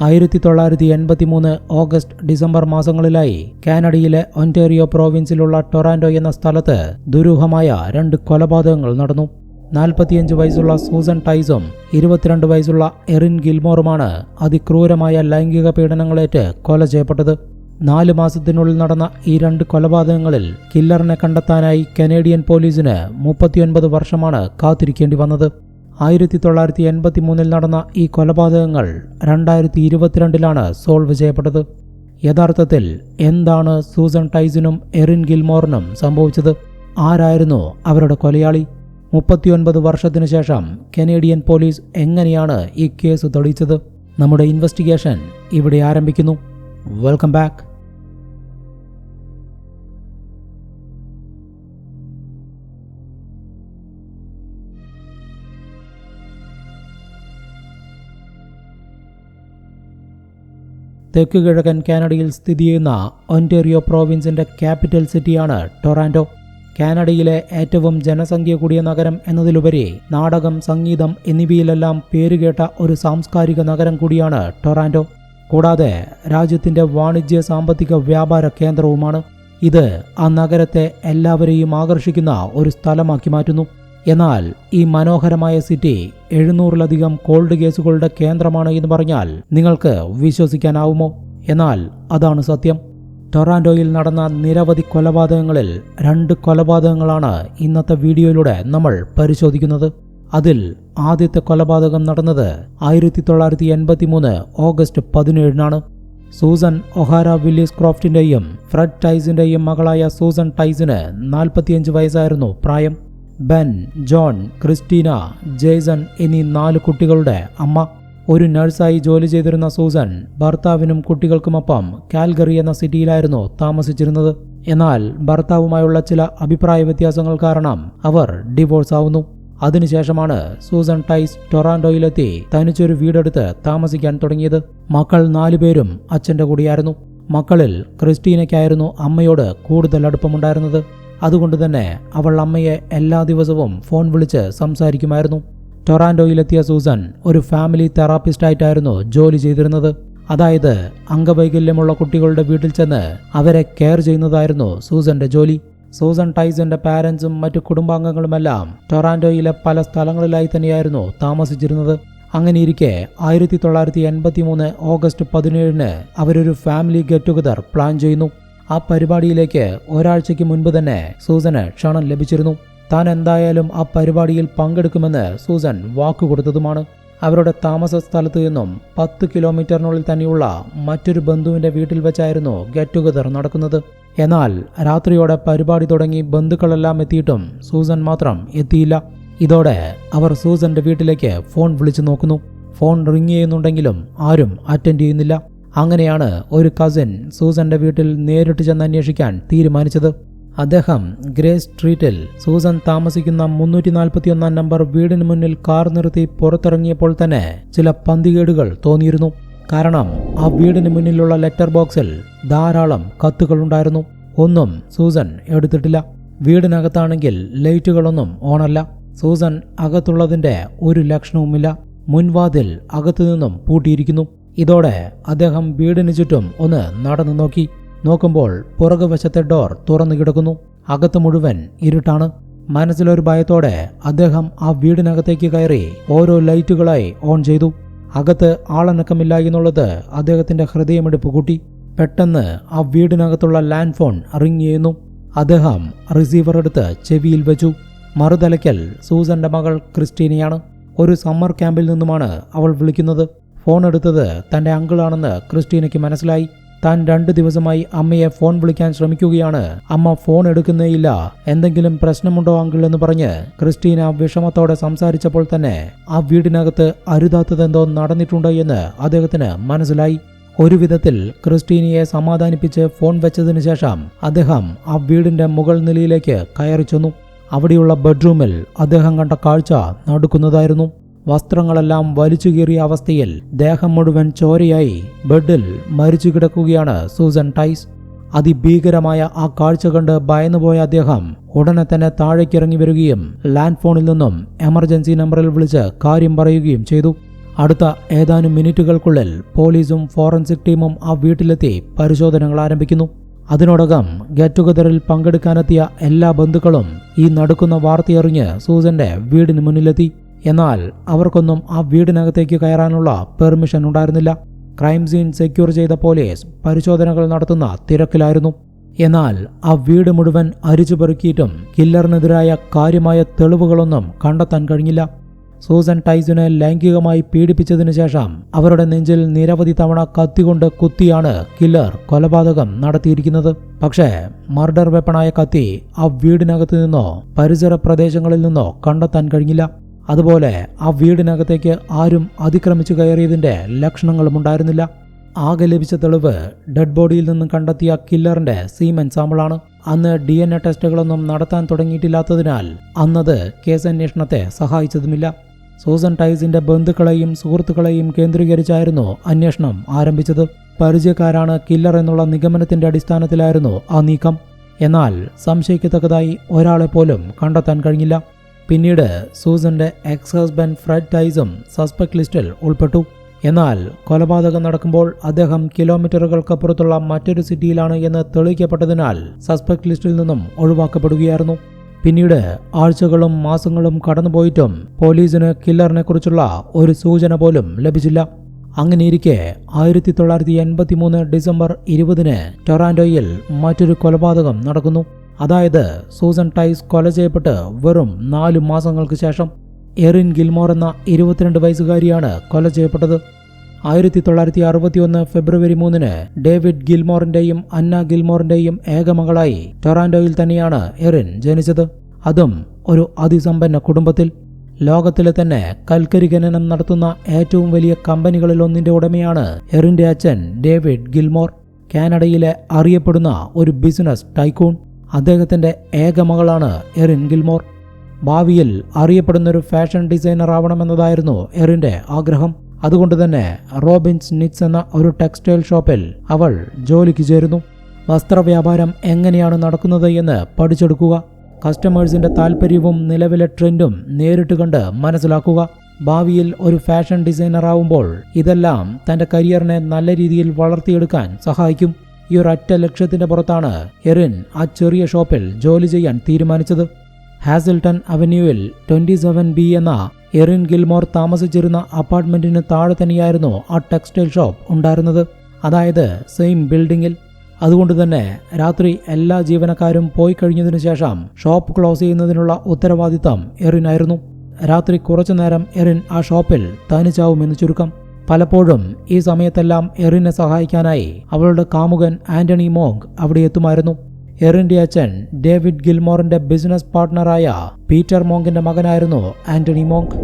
ആയിരത്തി തൊള്ളായിരത്തി എൺപത്തി മൂന്ന് ഓഗസ്റ്റ് ഡിസംബർ മാസങ്ങളിലായി കാനഡയിലെ ഒന്റേറിയോ പ്രോവിൻസിലുള്ള ടൊറാൻഡോ എന്ന സ്ഥലത്ത് ദുരൂഹമായ രണ്ട് കൊലപാതകങ്ങൾ നടന്നു. നാൽപ്പത്തിയഞ്ച് വയസ്സുള്ള സൂസൻ ടൈസും ഇരുപത്തിരണ്ട് വയസ്സുള്ള എറിൻ ഗിൽമോറുമാണ് അതിക്രൂരമായ ലൈംഗിക പീഡനങ്ങളേറ്റ് കൊല ചെയ്യപ്പെട്ടത്. നാല് മാസത്തിനുള്ളിൽ നടന്ന ഈ രണ്ട് കൊലപാതകങ്ങളിൽ കില്ലറിനെ കണ്ടെത്താനായി കനേഡിയൻ പോലീസിന് മുപ്പത്തിയൊൻപത് വർഷമാണ് കാത്തിരിക്കേണ്ടി വന്നത്. ആയിരത്തി തൊള്ളായിരത്തി എൺപത്തി മൂന്നിൽ നടന്ന ഈ കൊലപാതകങ്ങൾ രണ്ടായിരത്തി ഇരുപത്തിരണ്ടിലാണ് സോൾവ് ചെയ്യപ്പെട്ടത്. യഥാർത്ഥത്തിൽ എന്താണ് സൂസൻ ടൈസിനും എറിൻ ഗിൽമോറിനും സംഭവിച്ചത്? ആരായിരുന്നു അവരുടെ കൊലയാളി? മുപ്പത്തിയൊൻപത് വർഷത്തിനു ശേഷം കനേഡിയൻ പോലീസ് എങ്ങനെയാണ് ഈ കേസ് തെളിയിച്ചത്? നമ്മുടെ ഇൻവെസ്റ്റിഗേഷൻ ഇവിടെ ആരംഭിക്കുന്നു. Welcome back. തെക്ക് കിഴക്കൻ കാനഡയിൽ സ്ഥിതി ചെയ്യുന്ന ഒന്റേറിയോ പ്രോവിൻസിന്റെ ക്യാപിറ്റൽ സിറ്റിയാണ് ടൊറാൻഡോ കാനഡയിലെ ഏറ്റവും ജനസംഖ്യ കൂടിയ നഗരം എന്നതിലുപരി നാടകം സംഗീതം എന്നിവയിലെല്ലാം പേരുകേട്ട ഒരു സാംസ്കാരിക നഗരം കൂടിയാണ് ടൊറാൻഡോ കൂടാതെ രാജ്യത്തിന്റെ വാണിജ്യ സാമ്പത്തിക വ്യാപാര കേന്ദ്രവുമാണ്. ഇത് ആ നഗരത്തെ എല്ലാവരെയും ആകർഷിക്കുന്ന ഒരു സ്ഥലമാക്കി മാറ്റുന്നു. എന്നാൽ ഈ മനോഹരമായ സിറ്റി എഴുന്നൂറിലധികം കോൾഡ് കേസുകളുടെ കേന്ദ്രമാണ് എന്ന് പറഞ്ഞാൽ നിങ്ങൾക്ക് വിശ്വസിക്കാനാവുമോ? എന്നാൽ അതാണ് സത്യം. ടൊറാൻഡോയിൽ നടന്ന നിരവധി കൊലപാതകങ്ങളിൽ രണ്ട് കൊലപാതകങ്ങളാണ് ഇന്നത്തെ വീഡിയോയിലൂടെ നമ്മൾ പരിശോധിക്കുന്നത്. അതിൽ ആദ്യത്തെ കൊലപാതകം നടന്നത് ആയിരത്തി തൊള്ളായിരത്തി എൺപത്തി മൂന്ന് ഓഗസ്റ്റ് പതിനേഴിനാണ്. സൂസൻ ഒഹാര വില്ലിസ് ക്രോഫ്റ്റിന്റെയും ഫ്രഡ് ടൈസിന്റെയും മകളായ സൂസൻ ടൈസിന് നാൽപ്പത്തിയഞ്ച് വയസ്സായിരുന്നു പ്രായം. ബെൻ ജോൺ ക്രിസ്റ്റീന ജേസൺ എന്നീ നാല് കുട്ടികളുടെ അമ്മ. ഒരു നഴ്സായി ജോലി ചെയ്തിരുന്ന സൂസൻ ഭർത്താവിനും കുട്ടികൾക്കുമൊപ്പം കാൽഗറി എന്ന സിറ്റിയിലായിരുന്നു താമസിച്ചിരുന്നത്. എന്നാൽ ഭർത്താവുമായുള്ള ചില അഭിപ്രായ വ്യത്യാസങ്ങൾ കാരണം അവർ ഡിവോഴ്സ് ആവുന്നു. അതിനുശേഷമാണ് സൂസൻ ടൈസ് ടൊറാൻഡോയിലെത്തി തനിച്ചൊരു വീടെടുത്ത് താമസിക്കാൻ തുടങ്ങിയത്. മക്കൾ നാലുപേരും അച്ഛന്റെ കൂടിയായിരുന്നു. മക്കളിൽ ക്രിസ്റ്റീനയ്ക്കായിരുന്നു അമ്മയോട് കൂടുതൽ അടുപ്പമുണ്ടായിരുന്നത്. അതുകൊണ്ട് തന്നെ അവൾ അമ്മയെ എല്ലാ ദിവസവും ഫോൺ വിളിച്ച് സംസാരിക്കുമായിരുന്നു. ടൊറാൻഡോയിലെത്തിയ സൂസൻ ഒരു ഫാമിലി തെറാപ്പിസ്റ്റായിട്ടായിരുന്നു ജോലി ചെയ്തിരുന്നത്. അതായത് അംഗവൈകല്യമുള്ള കുട്ടികളുടെ വീട്ടിൽ ചെന്ന് അവരെ കെയർ ചെയ്യുന്നതായിരുന്നു സൂസന്റെ ജോലി. സൂസൻ ടൈസന്റെ പാരൻസും മറ്റു കുടുംബാംഗങ്ങളുമെല്ലാം ടൊറാൻഡോയിലെ പല സ്ഥലങ്ങളിലായി തന്നെയായിരുന്നു താമസിച്ചിരുന്നത്. അങ്ങനെയിരിക്കെ ആയിരത്തി തൊള്ളായിരത്തി എൺപത്തി മൂന്ന് ഓഗസ്റ്റ് പതിനേഴിന് അവരൊരു ഫാമിലി ഗെറ്റ് ടുഗദർ പ്ലാൻ ചെയ്യുന്നു. ആ പരിപാടിയിലേക്ക് ഒരാഴ്ചയ്ക്ക് മുൻപ് തന്നെ സൂസന് ക്ഷണം ലഭിച്ചിരുന്നു. താൻ എന്തായാലും ആ പരിപാടിയിൽ പങ്കെടുക്കുമെന്ന് സൂസൻ വാക്കുകൊടുത്തതുമാണ്. അവരുടെ താമസ സ്ഥലത്തു നിന്നും പത്ത് കിലോമീറ്ററിനുള്ളിൽ തന്നെയുള്ള മറ്റൊരു ബന്ധുവിന്റെ വീട്ടിൽ വെച്ചായിരുന്നു ഗെറ്റ് ടുഗദർ നടക്കുന്നത്. എന്നാൽ രാത്രിയോടെ പരിപാടി തുടങ്ങി ബന്ധുക്കളെല്ലാം എത്തിയിട്ടും സൂസൻ മാത്രം എത്തിയില്ല. ഇതോടെ അവർ സൂസന്റെ വീട്ടിലേക്ക് ഫോൺ വിളിച്ചു നോക്കുന്നു. ഫോൺ റിങ് ചെയ്യുന്നുണ്ടെങ്കിലും ആരും അറ്റൻഡ് ചെയ്യുന്നില്ല. അങ്ങനെയാണ് ഒരു കസിൻ സൂസന്റെ വീട്ടിൽ നേരിട്ട് ചെന്ന് അന്വേഷിക്കാൻ തീരുമാനിച്ചത്. അദ്ദേഹം ഗ്രേ സ്ട്രീറ്റിൽ സൂസൻ താമസിക്കുന്ന മുന്നൂറ്റി നാൽപ്പത്തിയൊന്നാം നമ്പർ വീടിന് മുന്നിൽ കാർ നിർത്തി പുറത്തിറങ്ങിയപ്പോൾ തന്നെ ചില പന്തികേടുകൾ തോന്നിയിരുന്നു. കാരണം ആ വീടിന് മുന്നിലുള്ള ലെറ്റർ ബോക്സിൽ ധാരാളം കത്തുകൾ ഉണ്ടായിരുന്നു ഒന്നും സൂസൻ എടുത്തിട്ടില്ല. വീടിനകത്താണെങ്കിൽ ലൈറ്റുകളൊന്നും ഓണല്ല. സൂസൻ അകത്തുള്ളതിന്റെ ഒരു ലക്ഷണവുമില്ല. മുൻവാതിൽ അകത്തു നിന്നും പൂട്ടിയിരിക്കുന്നു. ഇതോടെ അദ്ദേഹം വീടിന് ചുറ്റും ഒന്ന് നടന്നു നോക്കി. നോക്കുമ്പോൾ പുറകുവശത്തെ ഡോർ തുറന്നു കിടക്കുന്നു. അകത്ത് മുഴുവൻ ഇരുട്ടാണ്. മനസ്സിലൊരു ഭയത്തോടെ അദ്ദേഹം ആ വീടിനകത്തേക്ക് കയറി ഓരോ ലൈറ്റുകളായി ഓൺ ചെയ്തു. അകത്ത് ആളനക്കമില്ല എന്നുള്ളത് അദ്ദേഹത്തിന്റെ ഹൃദയമെടുപ്പ് കൂട്ടി. പെട്ടെന്ന് ആ വീടിനകത്തുള്ള ലാൻഡ് ഫോൺ റിങ് ചെയ്യുന്നു. അദ്ദേഹം റിസീവർ എടുത്ത് ചെവിയിൽ വെച്ചു. മറുതലയ്ക്കൽ സൂസന്റെ മകൾ ക്രിസ്റ്റീനയാണ്. ഒരു സമ്മർ ക്യാമ്പിൽ നിന്നുമാണ് അവൾ വിളിക്കുന്നത്. ഫോൺ എടുത്തത് തന്റെ അങ്കിളാണെന്ന് ക്രിസ്റ്റീനയ്ക്ക് മനസ്സിലായി. താൻ രണ്ട് ദിവസമായി അമ്മയെ ഫോൺ വിളിക്കാൻ ശ്രമിക്കുകയാണ്. അമ്മ ഫോൺ എടുക്കുന്നേയില്ല. എന്തെങ്കിലും പ്രശ്നമുണ്ടോ അങ്കിൾ എന്ന് പറഞ്ഞ് ക്രിസ്റ്റീന വിഷമത്തോടെ സംസാരിച്ചപ്പോൾ തന്നെ ആ വീടിനകത്ത് അരുതാത്തതെന്തോ നടന്നിട്ടുണ്ട് എന്ന് അദ്ദേഹത്തിന് മനസ്സിലായി. ഒരു വിധത്തിൽ ക്രിസ്റ്റീനയെ സമാധാനിപ്പിച്ച് ഫോൺ വെച്ചതിനു ശേഷം അദ്ദേഹം ആ വീടിന്റെ മുകൾ നിലയിലേക്ക് കയറി ചെന്നു അവിടെയുള്ള ബെഡ്റൂമിൽ അദ്ദേഹം കണ്ട കാഴ്ച നടുക്കുന്നതായിരുന്നു. വസ്ത്രങ്ങളെല്ലാം വലിച്ചു കീറിയ അവസ്ഥയിൽ ദേഹം മുഴുവൻ ചോരയായി ബെഡിൽ മരിച്ചു കിടക്കുകയാണ് സൂസൻ ടൈസ്. അതിഭീകരമായ ആ കാഴ്ച കണ്ട് ഭയന്നുപോയ അദ്ദേഹം ഉടനെ തന്നെ താഴേക്കിറങ്ങി വരികയും ലാൻഡ് ഫോണിൽ നിന്നും എമർജൻസി നമ്പറിൽ വിളിച്ച് കാര്യം പറയുകയും ചെയ്തു. അടുത്ത ഏതാനും മിനിറ്റുകൾക്കുള്ളിൽ പോലീസും ഫോറൻസിക് ടീമും ആ വീട്ടിലെത്തി പരിശോധനകൾ ആരംഭിക്കുന്നു. അതിനോടകം ഗെറ്റ് ടുഗദറിൽ പങ്കെടുക്കാനെത്തിയ എല്ലാ ബന്ധുക്കളും ഈ നടക്കുന്ന വാർത്തയറിഞ്ഞ് സൂസന്റെ വീടിന് മുന്നിലെത്തി. എന്നാൽ അവർക്കൊന്നും ആ വീടിനകത്തേക്ക് കയറാനുള്ള പെർമിഷൻ ഉണ്ടായിരുന്നില്ല. ക്രൈം സീൻ സെക്യൂർ ചെയ്ത പോലീസ് പരിശോധനകൾ നടത്തുന്ന തിരക്കിലായിരുന്നു. എന്നാൽ ആ വീട് മുഴുവൻ അരിച്ചുപെറുക്കിയിട്ടും കില്ലറിനെതിരായ കാര്യമായ തെളിവുകളൊന്നും കണ്ടെത്താൻ കഴിഞ്ഞില്ല. സൂസൻ ടൈസിനെ ലൈംഗികമായി പീഡിപ്പിച്ചതിനു ശേഷം അവരുടെ നെഞ്ചിൽ നിരവധി തവണ കത്തികൊണ്ട് കുത്തിയാണ് കില്ലർ കൊലപാതകം നടത്തിയിരിക്കുന്നത്. പക്ഷേ മർഡർ വെപ്പണായ കത്തി ആ വീടിനകത്തു നിന്നോ പരിസര പ്രദേശങ്ങളിൽ നിന്നോ കണ്ടെത്താൻ കഴിഞ്ഞില്ല. അതുപോലെ ആ വീടിനകത്തേക്ക് ആരും അതിക്രമിച്ചു കയറിയതിന്റെ ലക്ഷണങ്ങളും ഉണ്ടായിരുന്നില്ല ആകെ ലഭിച്ച തെളിവ് ഡെഡ് ബോഡിയിൽ നിന്നും കണ്ടെത്തിയ കില്ലറിന്റെ സീമൻ സാമ്പിളാണ്. അന്ന് ഡി എൻ എ ടെസ്റ്റുകളൊന്നും നടത്താൻ തുടങ്ങിയിട്ടില്ലാത്തതിനാൽ അന്നത് കേസ് അന്വേഷണത്തെ സഹായിച്ചതുമില്ല. സൂസൻ ടൈസിന്റെ ബന്ധുക്കളെയും സുഹൃത്തുക്കളെയും കേന്ദ്രീകരിച്ചായിരുന്നു അന്വേഷണം ആരംഭിച്ചത്. പരിചയക്കാരാണ് കില്ലർ എന്നുള്ള നിഗമനത്തിന്റെ അടിസ്ഥാനത്തിലായിരുന്നു ആ നീക്കം. എന്നാൽ സംശയിക്കത്തക്കതായി ഒരാളെ പോലും കണ്ടെത്താൻ കഴിഞ്ഞില്ല. പിന്നീട് സൂസന്റെ എക്സ് ഹസ്ബൻഡ് ഫ്രഡ് ടൈസും സസ്പെക്ട് ലിസ്റ്റിൽ ഉൾപ്പെട്ടു. എന്നാൽ കൊലപാതകം നടക്കുമ്പോൾ അദ്ദേഹം കിലോമീറ്ററുകൾക്കപ്പുറത്തുള്ള മറ്റൊരു സിറ്റിയിലാണ് എന്ന് തെളിയിക്കപ്പെട്ടതിനാൽ സസ്പെക്ട് ലിസ്റ്റിൽ നിന്നും ഒഴിവാക്കപ്പെടുകയായിരുന്നു. പിന്നീട് ആഴ്ചകളും മാസങ്ങളും കടന്നുപോയിട്ടും പോലീസിന് കില്ലറിനെ കുറിച്ചുള്ള ഒരു സൂചന പോലും ലഭിച്ചില്ല. അങ്ങനെയിരിക്കെ ആയിരത്തി തൊള്ളായിരത്തി എൺപത്തി മൂന്ന് ഡിസംബർ ഇരുപതിന് ടൊറാൻഡോയിൽ മറ്റൊരു കൊലപാതകം നടക്കുന്നു. അതായത് സൂസൻ ടൈസ് കൊല ചെയ്യപ്പെട്ട് വെറും നാലു മാസങ്ങൾക്ക് ശേഷം എറിൻ ഗിൽമോർ എന്ന ഇരുപത്തിരണ്ട് വയസ്സുകാരിയാണ് കൊല ചെയ്യപ്പെട്ടത്. ആയിരത്തി തൊള്ളായിരത്തി അറുപത്തിയൊന്ന് ഫെബ്രുവരി മൂന്നിന് ഡേവിഡ് ഗിൽമോറിന്റെയും അന്ന ഗിൽമോറിന്റെയും ഏകമകളായി ടൊറാൻഡോയിൽ തന്നെയാണ് എറിൻ ജനിച്ചത്. അതും ഒരു അതിസമ്പന്ന കുടുംബത്തിൽ. ലോകത്തിലെ തന്നെ കൽക്കരി ഖനനം നടത്തുന്ന ഏറ്റവും വലിയ കമ്പനികളിൽ ഒന്നിന്റെ ഉടമയാണ് എറിന്റെ അച്ഛൻ ഡേവിഡ് ഗിൽമോർ. കാനഡയിലെ അറിയപ്പെടുന്ന ഒരു ബിസിനസ് ടൈക്കൂൺ. അദ്ദേഹത്തിന്റെ ഏക മകളാണ് എറിൻ ഗിൽമോർ. ഭാവിയിൽ അറിയപ്പെടുന്നൊരു ഫാഷൻ ഡിസൈനർ ആവണമെന്നതായിരുന്നു എറിന്റെ ആഗ്രഹം. അതുകൊണ്ട് തന്നെ റോബിൻസ് നിറ്റ്സ് എന്ന ഒരു ടെക്സ്റ്റൈൽ ഷോപ്പിൽ അവൾ ജോലിക്ക് ചേരുന്നു. വസ്ത്രവ്യാപാരം എങ്ങനെയാണ് നടക്കുന്നത് എന്ന് പഠിച്ചെടുക്കുക. കസ്റ്റമേഴ്സിന്റെ താല്പര്യവും നിലവിലെ ട്രെൻഡും നേരിട്ട് കണ്ട് മനസ്സിലാക്കുക. ഭാവിയിൽ ഒരു ഫാഷൻ ഡിസൈനർ ആവുമ്പോൾ ഇതെല്ലാം തന്റെ കരിയറിനെ നല്ല രീതിയിൽ വളർത്തിയെടുക്കാൻ സഹായിക്കും. ഈ ഒരു ഒറ്റ ലക്ഷ്യത്തിന്റെ പുറത്താണ് എറിൻ ആ ചെറിയ ഷോപ്പിൽ ജോലി ചെയ്യാൻ തീരുമാനിച്ചത്. ഹാസിൽട്ടൺ അവന്യൂവിൽ ട്വന്റി സെവൻ ബി എന്ന എറിൻ ഗിൽമോർ താമസിച്ചിരുന്ന അപ്പാർട്ട്മെന്റിന് താഴെ തന്നെയായിരുന്നു ആ ടെക്സ്റ്റൈൽ ഷോപ്പ് ഉണ്ടായിരുന്നത്. അതായത് സെയിം ബിൽഡിങ്ങിൽ. അതുകൊണ്ട് തന്നെ രാത്രി എല്ലാ ജീവനക്കാരും പോയി കഴിഞ്ഞതിനു ശേഷം ഷോപ്പ് ക്ലോസ് ചെയ്യുന്നതിനുള്ള ഉത്തരവാദിത്തം എറിനായിരുന്നു. രാത്രി കുറച്ചു നേരം എറിൻ ആ ഷോപ്പിൽ തനിച്ചാവുമെന്ന് ചുരുക്കം. പലപ്പോഴും ഈ സമയത്തെല്ലാം എറിനെ സഹായിക്കാനായി അവളുടെ കാമുകൻ ആന്റണി മോങ് അവിടെ എത്തുമായിരുന്നു. എറിന്റെ അച്ഛൻ ഡേവിഡ് ഗിൽമോറിന്റെ ബിസിനസ് പാർട്ട്ണറായ പീറ്റർ മോങ്കിന്റെ മകനായിരുന്നു ആന്റണി മോങ്ക്.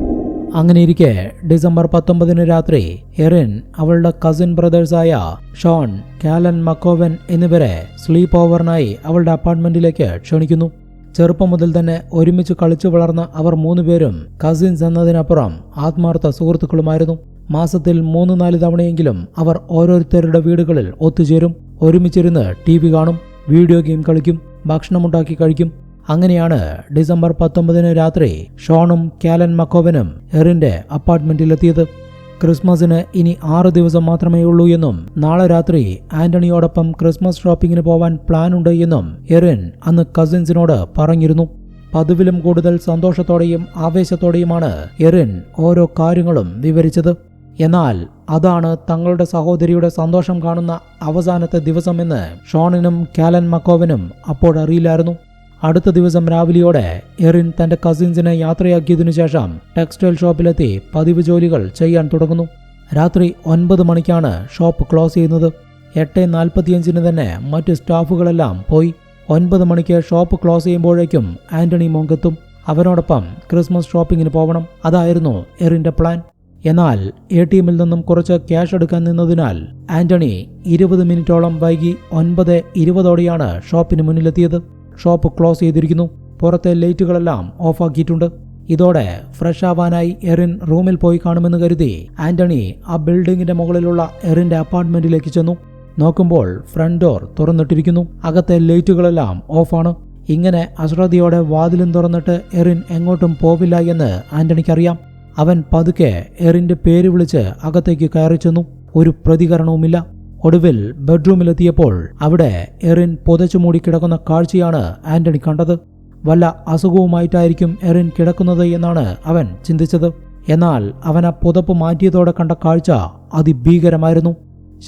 അങ്ങനെയിരിക്കെ ഡിസംബർ പത്തൊമ്പതിന് രാത്രി എറിൻ അവളുടെ കസിൻ ബ്രദേഴ്സായ ഷോൺ കാലൻ മക്കോവൻ എന്നിവരെ സ്ലീപ്പ് ഓവറിനായി അവളുടെ അപ്പാർട്ട്മെന്റിലേക്ക് ക്ഷണിക്കുന്നു. ചെറുപ്പം മുതൽ തന്നെ ഒരുമിച്ച് കളിച്ചു വളർന്ന അവർ മൂന്നുപേരും കസിൻസ് എന്നതിനപ്പുറം ആത്മാർത്ഥ സുഹൃത്തുക്കളുമായിരുന്നു. മാസത്തിൽ മൂന്ന് നാല് തവണയെങ്കിലും അവർ ഓരോരുത്തരുടെ വീടുകളിൽ ഒത്തുചേരും. ഒരുമിച്ചിരുന്ന് ടി വി കാണും വീഡിയോ ഗെയിം കളിക്കും ഭക്ഷണമുണ്ടാക്കി കഴിക്കും. അങ്ങനെയാണ് ഡിസംബർ പത്തൊമ്പതിന് രാത്രി ഷോണും കാലൻ മക്കോവനും എറിന്റെ അപ്പാർട്ട്മെന്റിലെത്തിയത്. ക്രിസ്മസിന് ഇനി ആറ് ദിവസം മാത്രമേ ഉള്ളൂ എന്നും നാളെ രാത്രി ആന്റണിയോടൊപ്പം ക്രിസ്മസ് ഷോപ്പിംഗിന് പോവാൻ പ്ലാൻ ഉണ്ട് എന്നും എറിൻ അന്ന് കസിൻസിനോട് പറഞ്ഞിരുന്നു. പതിവിലും കൂടുതൽ സന്തോഷത്തോടെയും ആവേശത്തോടെയുമാണ് എറിൻ ഓരോ കാര്യങ്ങളും വിവരിച്ചത്. എന്നാൽ അതാണ് തങ്ങളുടെ സഹോദരിയുടെ സന്തോഷം കാണുന്ന അവസാനത്തെ ദിവസമെന്ന് ഷോണിനും കാലൻ മക്കോവനും അപ്പോഴറിയില്ലായിരുന്നു. അടുത്ത ദിവസം രാവിലെയോടെ എറിൻ തന്റെ കസിൻസിനെ യാത്രയാക്കിയതിനു ശേഷം ടെക്സ്റ്റൈൽ ഷോപ്പിലെത്തി പതിവ് ജോലികൾ ചെയ്യാൻ തുടങ്ങുന്നു. രാത്രി ഒൻപത് മണിക്കാണ് ഷോപ്പ് ക്ലോസ് ചെയ്യുന്നത്. എട്ട് നാൽപ്പത്തിയഞ്ചിന് തന്നെ മറ്റ് സ്റ്റാഫുകളെല്ലാം പോയി. ഒൻപത് മണിക്ക് ഷോപ്പ് ക്ലോസ് ചെയ്യുമ്പോഴേക്കും ആന്റണി മോങ്കെത്തും അവനോടൊപ്പം ക്രിസ്മസ് ഷോപ്പിങ്ങിന് പോകണം അതായിരുന്നു എറിന്റെ പ്ലാൻ. എന്നാൽ എ ടി എമ്മിൽ നിന്നും കുറച്ച് ക്യാഷ് എടുക്കാൻ നിന്നതിനാൽ ആന്റണി ഇരുപത് മിനിറ്റോളം വൈകി ഒൻപത് ഇരുപതോടെയാണ് ഷോപ്പിന് മുന്നിലെത്തിയത്. ഷോപ്പ് ക്ലോസ് ചെയ്തിരിക്കുന്നു. പുറത്തെ ലൈറ്റുകളെല്ലാം ഓഫാക്കിയിട്ടുണ്ട്. ഇതോടെ ഫ്രഷ് ആവാനായി എറിൻ റൂമിൽ പോയി കാണുമെന്ന് കരുതി ആന്റണി ആ ബിൽഡിങ്ങിന്റെ മുകളിലുള്ള എറിന്റെ അപ്പാർട്ട്മെന്റിലേക്ക് ചെന്നു. നോക്കുമ്പോൾ ഫ്രണ്ട് ഡോർ തുറന്നിട്ടിരിക്കുന്നു. അകത്തെ ലൈറ്റുകളെല്ലാം ഓഫാണ്. ഇങ്ങനെ അശ്രദ്ധയോടെ വാതിലും തുറന്നിട്ട് എറിൻ എങ്ങോട്ടും പോവില്ല എന്ന് ആന്റണിക്കറിയാം. അവൻ പതുക്കെ എറിന്റെ പേര് വിളിച്ച് അകത്തേക്ക് കയറി ചെന്നു ഒരു പ്രതികരണവുമില്ല. ഒടുവിൽ ബെഡ്റൂമിലെത്തിയപ്പോൾ അവിടെ എറിൻ പുതച്ചു മൂടി കിടക്കുന്ന കാഴ്ചയാണ് ആന്റണി കണ്ടത്. വല്ല അസുഖവുമായിട്ടായിരിക്കും എറിൻ കിടക്കുന്നത് എന്നാണ് അവൻ ചിന്തിച്ചത്. എന്നാൽ അവൻ ആ പുതപ്പ് മാറ്റിയതോടെ കണ്ട കാഴ്ച അതിഭീകരമായിരുന്നു.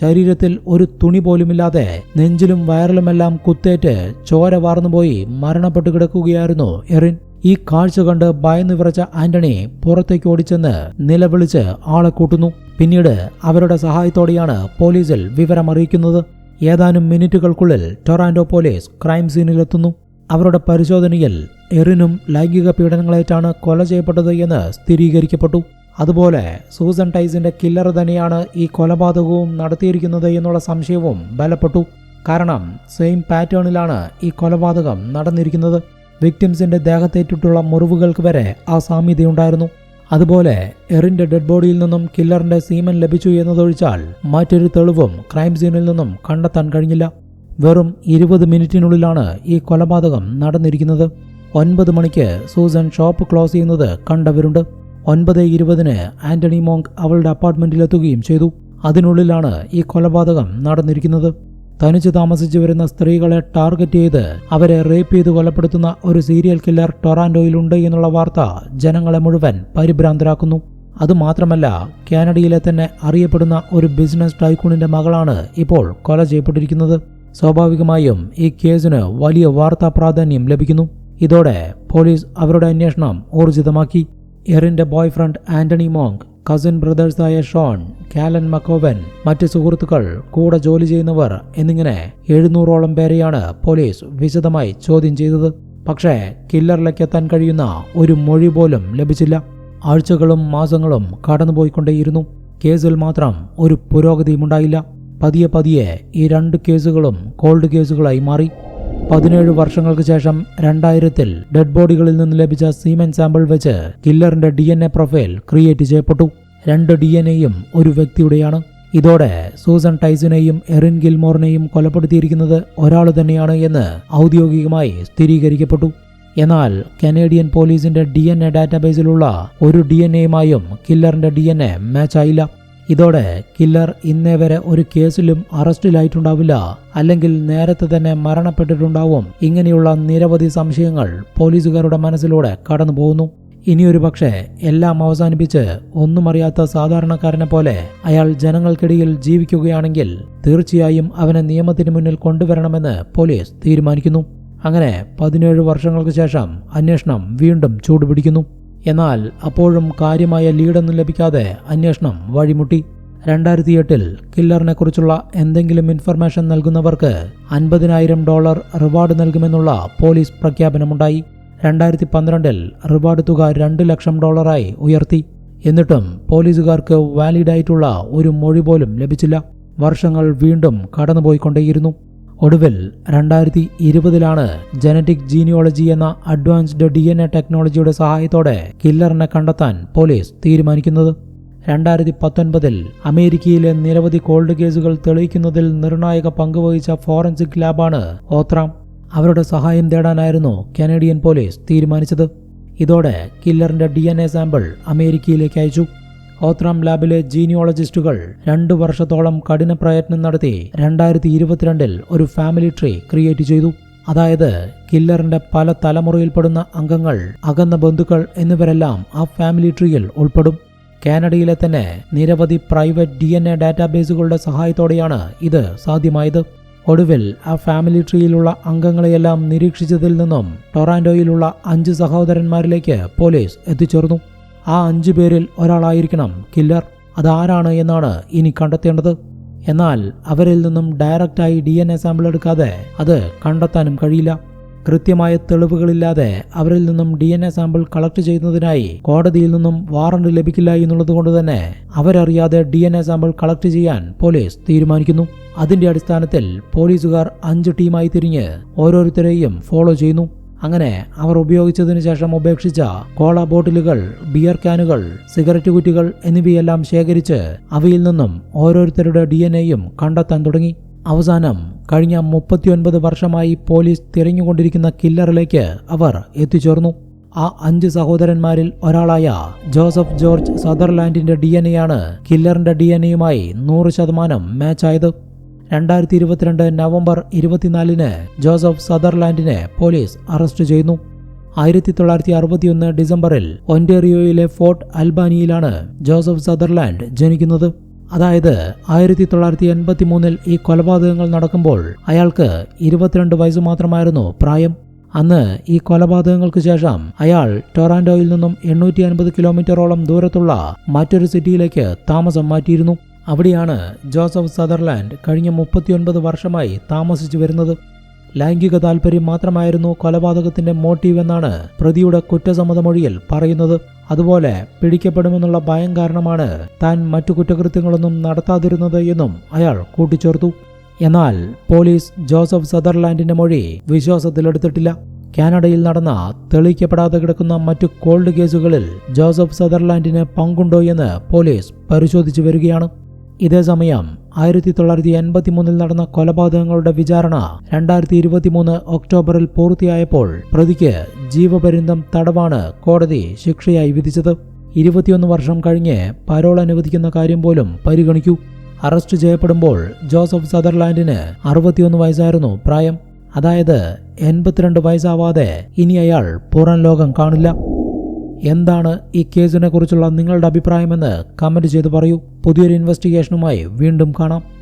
ശരീരത്തിൽ ഒരു തുണി പോലുമില്ലാതെ നെഞ്ചിലും വയറിലുമെല്ലാം കുത്തേറ്റ് ചോര വാർന്നുപോയി മരണപ്പെട്ടു കിടക്കുകയായിരുന്നു എറിൻ. ഈ കാഴ്ച കണ്ട് ഭയന്ന് വിറച്ച ആന്റണി പുറത്തേക്ക് ഓടിച്ചെന്ന് നിലവിളിച്ച് ആളെ കൂട്ടുന്നു. പിന്നീട് അവരുടെ സഹായത്തോടെയാണ് പോലീസിൽ വിവരമറിയിക്കുന്നത് ഏതാനും മിനിറ്റുകൾക്കുള്ളിൽ ടൊറാൻഡോ പോലീസ് ക്രൈം സീനിലെത്തുന്നു. അവരുടെ പരിശോധനയിൽ എറിനും ലൈംഗിക പീഡനങ്ങളേറ്റാണ് കൊല ചെയ്യപ്പെട്ടത് എന്ന് സ്ഥിരീകരിക്കപ്പെട്ടു. അതുപോലെ സൂസൻ ടൈസിന്റെ കില്ലർ തന്നെയാണ് ഈ കൊലപാതകവും നടത്തിയിരിക്കുന്നത് എന്നുള്ള സംശയവും ബലപ്പെട്ടു. കാരണം സെയിം പാറ്റേണിലാണ് ഈ കൊലപാതകം നടന്നിരിക്കുന്നത്. വിക്ടിംസിന്റെ ദേഹത്തേറ്റിട്ടുള്ള മുറിവുകൾക്ക് വരെ ആ സാമ്യതയുണ്ടായിരുന്നു. അതുപോലെ എറിന്റെ ഡെഡ് ബോഡിയിൽ നിന്നും കില്ലറിന്റെ സീമൻ ലഭിച്ചു എന്നതൊഴിച്ചാൽ മറ്റൊരു തെളിവും ക്രൈം സീനിൽ നിന്നും കണ്ടെത്താൻ കഴിഞ്ഞില്ല. വെറും ഇരുപത് മിനിറ്റിനുള്ളിലാണ് ഈ കൊലപാതകം നടന്നിരിക്കുന്നത്. ഒൻപത് മണിക്ക് സൂസൻ ഷോപ്പ് ക്ലോസ് ചെയ്യുന്നത് കണ്ടവരുണ്ട്. ഒൻപത് ഇരുപതിന് ആന്റണി മോങ്ക് അവളുടെ അപ്പാർട്ട്മെന്റിലെത്തുകയും ചെയ്തു. അതിനുള്ളിലാണ് ഈ കൊലപാതകം നടന്നിരിക്കുന്നത്. തനിച്ച് താമസിച്ചു വരുന്ന സ്ത്രീകളെ ടാർഗറ്റ് ചെയ്ത് അവരെ റേപ്പ് ചെയ്ത് കൊലപ്പെടുത്തുന്ന ഒരു സീരിയൽ കില്ലർ ടൊറാൻഡോയിലുണ്ട് എന്നുള്ള വാർത്ത ജനങ്ങളെ മുഴുവൻ പരിഭ്രാന്തരാക്കുന്നു. അതുമാത്രമല്ല കാനഡയിലെ തന്നെ അറിയപ്പെടുന്ന ഒരു ബിസിനസ് ടൈക്കൂണിന്റെ മകളാണ് ഇപ്പോൾ കൊല ചെയ്യപ്പെട്ടിരിക്കുന്നത്. സ്വാഭാവികമായും ഈ കേസിന് വലിയ വാർത്താ പ്രാധാന്യം ലഭിക്കുന്നു. ഇതോടെ പോലീസ് അവരുടെ അന്വേഷണം ഊർജിതമാക്കി. എറിന്റെ ബോയ്ഫ്രണ്ട് ആന്റണി മോങ്ക് കസിൻ ബ്രദേഴ്സായ ഷോൺ കാലൻ മക്കോവൻ മറ്റ് സുഹൃത്തുക്കൾ കൂടെ ജോലി ചെയ്യുന്നവർ എന്നിങ്ങനെ എഴുന്നൂറോളം പേരെയാണ് പോലീസ് വിശദമായി ചോദ്യം ചെയ്തത്. പക്ഷേ കില്ലറിലേക്കെത്താൻ കഴിയുന്ന ഒരു മൊഴി പോലും ലഭിച്ചില്ല. ആഴ്ചകളും മാസങ്ങളും കടന്നുപോയിക്കൊണ്ടേയിരുന്നു. കേസിൽ മാത്രം ഒരു പുരോഗതിയുമുണ്ടായില്ല. പതിയെ പതിയെ ഈ രണ്ട് കേസുകളും കോൾഡ് കേസുകളായി മാറി. പതിനേഴ് വർഷങ്ങൾക്ക് ശേഷം രണ്ടായിരത്തിൽ ഡെഡ് ബോഡികളിൽ നിന്ന് ലഭിച്ച സീമൻ സാമ്പിൾ വെച്ച് കില്ലറിന്റെ D N A profile create ചെയ്യപ്പെട്ടു. രണ്ട് ഡി എൻ എയും ഒരു വ്യക്തിയുടെയാണ്. ഇതോടെ സൂസൻ ടൈസിനെയും എറിൻ ഗിൽമോറിനെയും കൊലപ്പെടുത്തിയിരിക്കുന്നത് ഒരാൾ തന്നെയാണ് എന്ന് ഔദ്യോഗികമായി സ്ഥിരീകരിക്കപ്പെട്ടു. എന്നാൽ കനേഡിയൻ പോലീസിന്റെ ഡി എൻ എ ഡാറ്റാബേസിലുള്ള ഒരു ഡി എൻ എയുമായും കില്ലറിന്റെ ഡി എൻ എ മാച്ചായില്ല. ഇതോടെ കില്ലർ ഇന്നേ വരെ ഒരു കേസിലും അറസ്റ്റിലായിട്ടുണ്ടാവില്ല. അല്ലെങ്കിൽ നേരത്തെ തന്നെ മരണപ്പെട്ടിട്ടുണ്ടാവും. ഇങ്ങനെയുള്ള നിരവധി സംശയങ്ങൾ പോലീസുകാരുടെ മനസ്സിലൂടെ കടന്നു പോകുന്നു ഇനിയൊരു പക്ഷേ എല്ലാം അവസാനിപ്പിച്ച് ഒന്നും അറിയാത്ത സാധാരണക്കാരനെ പോലെ അയാൾ ജനങ്ങൾക്കിടയിൽ ജീവിക്കുകയാണെങ്കിൽ തീർച്ചയായും അവനെ നിയമത്തിന് മുന്നിൽ കൊണ്ടുവരണമെന്ന് പോലീസ് തീരുമാനിക്കുന്നു. അങ്ങനെ പതിനേഴ് വർഷങ്ങൾക്ക് ശേഷം അന്വേഷണം വീണ്ടും ചൂടുപിടിക്കുന്നു. എന്നാൽ അപ്പോഴും കാര്യമായ ലീഡൊന്നും ലഭിക്കാതെ അന്വേഷണം വഴിമുട്ടി. രണ്ടായിരത്തി എട്ടിൽ കില്ലറിനെ കുറിച്ചുള്ള എന്തെങ്കിലും ഇൻഫർമേഷൻ നൽകുന്നവർക്ക് അൻപതിനായിരം ഡോളർ റിവാർഡ് നൽകുമെന്നുള്ള പോലീസ് പ്രഖ്യാപനമുണ്ടായി. രണ്ടായിരത്തി പന്ത്രണ്ടിൽ റിവാർഡ് തുക രണ്ട് ലക്ഷം ഡോളറായി ഉയർത്തി. എന്നിട്ടും പോലീസുകാർക്ക് വാലിഡായിട്ടുള്ള ഒരു മൊഴി പോലും ലഭിച്ചില്ല. വർഷങ്ങൾ വീണ്ടും കടന്നുപോയിക്കൊണ്ടേയിരുന്നു. ഒടുവിൽ രണ്ടായിരത്തി ഇരുപതിലാണ് ജനറ്റിക് ജീനിയോളജി എന്ന അഡ്വാൻസ്ഡ് ഡി എൻ എ ടെക്നോളജിയുടെ സഹായത്തോടെ കില്ലറിനെ കണ്ടെത്താൻ പോലീസ് തീരുമാനിക്കുന്നത്. രണ്ടായിരത്തി പത്തൊൻപതിൽ അമേരിക്കയിലെ നിരവധി കോൾഡ് കേസുകൾ തെളിയിക്കുന്നതിൽ നിർണായക പങ്കുവഹിച്ച ഫോറൻസിക് ലാബാണ് ഓത്രാം. അവരുടെ സഹായം തേടാനായിരുന്നു കനേഡിയൻ പോലീസ് തീരുമാനിച്ചത്. ഇതോടെ കില്ലറിന്റെ ഡി സാമ്പിൾ അമേരിക്കയിലേക്ക് അയച്ചു. ഓത്രാം ലാബിലെ ജീനിയോളജിസ്റ്റുകൾ രണ്ടു വർഷത്തോളം കഠിന പ്രയത്നം നടത്തി രണ്ടായിരത്തി ഇരുപത്തിരണ്ടിൽ ഒരു ഫാമിലി ട്രീ ക്രിയേറ്റ് ചെയ്തു. അതായത് കില്ലറിന്റെ പല തലമുറയിൽപ്പെടുന്ന അംഗങ്ങൾ അകന്ന ബന്ധുക്കൾ എന്നിവരെല്ലാം ആ ഫാമിലി ട്രീയിൽ ഉൾപ്പെടും. കാനഡയിലെ തന്നെ നിരവധി പ്രൈവറ്റ് ഡി എൻ എ ഡാറ്റാബേസുകളുടെ സഹായത്തോടെയാണ് ഇത് സാധ്യമായത്. ഒടുവിൽ ആ ഫാമിലി ട്രീയിലുള്ള അംഗങ്ങളെയെല്ലാം നിരീക്ഷിച്ചതിൽ നിന്നും ടൊറാൻഡോയിലുള്ള അഞ്ച് സഹോദരന്മാരിലേക്ക് പോലീസ് എത്തിച്ചേർന്നു. ആ അഞ്ചു പേരിൽ ഒരാളായിരിക്കണം കില്ലർ. അതാരാണ് എന്നാണ് ഇനി കണ്ടെത്തേണ്ടത്. എന്നാൽ അവരിൽ നിന്നും ഡയറക്റ്റായി ഡി എൻ എ സാമ്പിൾ എടുക്കാതെ അത് കണ്ടെത്താനും കഴിയില്ല. കൃത്യമായ തെളിവുകളില്ലാതെ അവരിൽ നിന്നും D N A sample collect ചെയ്യുന്നതിനായി കോടതിയിൽ നിന്നും വാറണ്ട് ലഭിക്കില്ല എന്നുള്ളത് കൊണ്ട് തന്നെ അവരറിയാതെ D N A sample collect ചെയ്യാൻ പോലീസ് തീരുമാനിക്കുന്നു. അതിന്റെ അടിസ്ഥാനത്തിൽ പോലീസുകാർ അഞ്ച് ടീമായി തിരിഞ്ഞ് ഓരോരുത്തരെയും ഫോളോ ചെയ്യുന്നു. അങ്ങനെ അവർ ഉപയോഗിച്ചതിനു ശേഷം ഉപേക്ഷിച്ച കോള ബോട്ടിലുകൾ ബിയർ ക്യാനുകൾ സിഗരറ്റ് കുറ്റികൾ എന്നിവയെല്ലാം ശേഖരിച്ച് അവയിൽ നിന്നും ഓരോരുത്തരുടെ ഡി എൻ എയും കണ്ടെത്താൻ തുടങ്ങി. അവസാനം കഴിഞ്ഞ മുപ്പത്തിയൊൻപത് വർഷമായി പോലീസ് തിരഞ്ഞുകൊണ്ടിരിക്കുന്ന കില്ലറിലേക്ക് അവർ എത്തിച്ചേർന്നു. ആ അഞ്ച് സഹോദരന്മാരിൽ ഒരാളായ ജോസഫ് ജോർജ് സദർലാൻഡിന്റെ ഡി എൻ എയാണ് കില്ലറിന്റെ ഡി എൻ എയുമായി നൂറ് ശതമാനം മാച്ചായത്. രണ്ടായിരത്തി ഇരുപത്തിരണ്ട് നവംബർ ഇരുപത്തിനാലിന് ജോസഫ് സദർലാൻഡിനെ പോലീസ് അറസ്റ്റ് ചെയ്യുന്നു. ആയിരത്തി തൊള്ളായിരത്തി അറുപത്തിയൊന്ന് ഡിസംബറിൽ ഒന്റേറിയോയിലെ ഫോർട്ട് അൽബാനിയിലാണ് ജോസഫ് സദർലാൻഡ് ജനിക്കുന്നത്. അതായത് ആയിരത്തി തൊള്ളായിരത്തി എൺപത്തി മൂന്നിൽ ഈ കൊലപാതകങ്ങൾ നടക്കുമ്പോൾ അയാൾക്ക് ഇരുപത്തിരണ്ട് വയസ്സ് മാത്രമായിരുന്നു പ്രായം. അന്ന് ഈ കൊലപാതകങ്ങൾക്ക് ശേഷം അയാൾ ടൊറാൻഡോയിൽ നിന്നും എണ്ണൂറ്റി അൻപത് കിലോമീറ്ററോളം ദൂരത്തുള്ള മറ്റൊരു സിറ്റിയിലേക്ക് താമസം മാറ്റിയിരുന്നു. അവിടെയാണ് ജോസഫ് സദർലാൻഡ് കഴിഞ്ഞ മുപ്പത്തിയൊൻപത് വർഷമായി താമസിച്ചു വരുന്നത്. ലൈംഗിക താൽപര്യം മാത്രമായിരുന്നു കൊലപാതകത്തിന്റെ മോട്ടീവ് എന്നാണ് പ്രതിയുടെ കുറ്റസമ്മതമൊഴിയിൽ പറയുന്നത്. അതുപോലെ പിടിക്കപ്പെടുമെന്നുള്ള ഭയം കാരണമാണ് താൻ മറ്റു കുറ്റകൃത്യങ്ങളൊന്നും നടത്താതിരുന്നത് എന്നും അയാൾ കൂട്ടിച്ചേർത്തു. എന്നാൽ പോലീസ് ജോസഫ് സദർലാൻഡിന്റെ മൊഴി വിശ്വാസത്തിലെടുത്തിട്ടില്ല. കാനഡയിൽ നടന്ന തെളിയിക്കപ്പെടാതെ കിടക്കുന്ന മറ്റു കോൾഡ് കേസുകളിൽ ജോസഫ് സദർലാൻഡിന് പങ്കുണ്ടോ എന്ന് പോലീസ് പരിശോധിച്ചു വരികയാണ്. ഇതേസമയം ആയിരത്തി തൊള്ളായിരത്തി എൺപത്തി മൂന്നിൽ നടന്ന കൊലപാതകങ്ങളുടെ വിചാരണ രണ്ടായിരത്തി ഇരുപത്തിമൂന്ന് ഒക്ടോബറിൽ പൂർത്തിയായപ്പോൾ പ്രതിക്ക് ജീവപര്യന്തം തടവാണ് കോടതി ശിക്ഷയായി വിധിച്ചത്. ഇരുപത്തിയൊന്ന് വർഷം കഴിഞ്ഞ് പരോൾ അനുവദിക്കുന്ന കാര്യം പോലും പരിഗണിക്കൂ. അറസ്റ്റ് ചെയ്യപ്പെടുമ്പോൾ ജോസഫ് സദർലാൻഡിന് അറുപത്തിയൊന്ന് വയസ്സായിരുന്നു പ്രായം. അതായത് എൺപത്തിരണ്ട് വയസ്സാവാതെ ഇനി അയാൾ പുറം ലോകം കാണില്ല. എന്താണ് ഈ കേസിനെ കുറിച്ചുള്ള നിങ്ങളുടെ അഭിപ്രായമെന്ന് കമന്റ് ചെയ്ത് പറയൂ. പുതിയൊരു ഇൻവെസ്റ്റിഗേഷനുമായി വീണ്ടും കാണാം.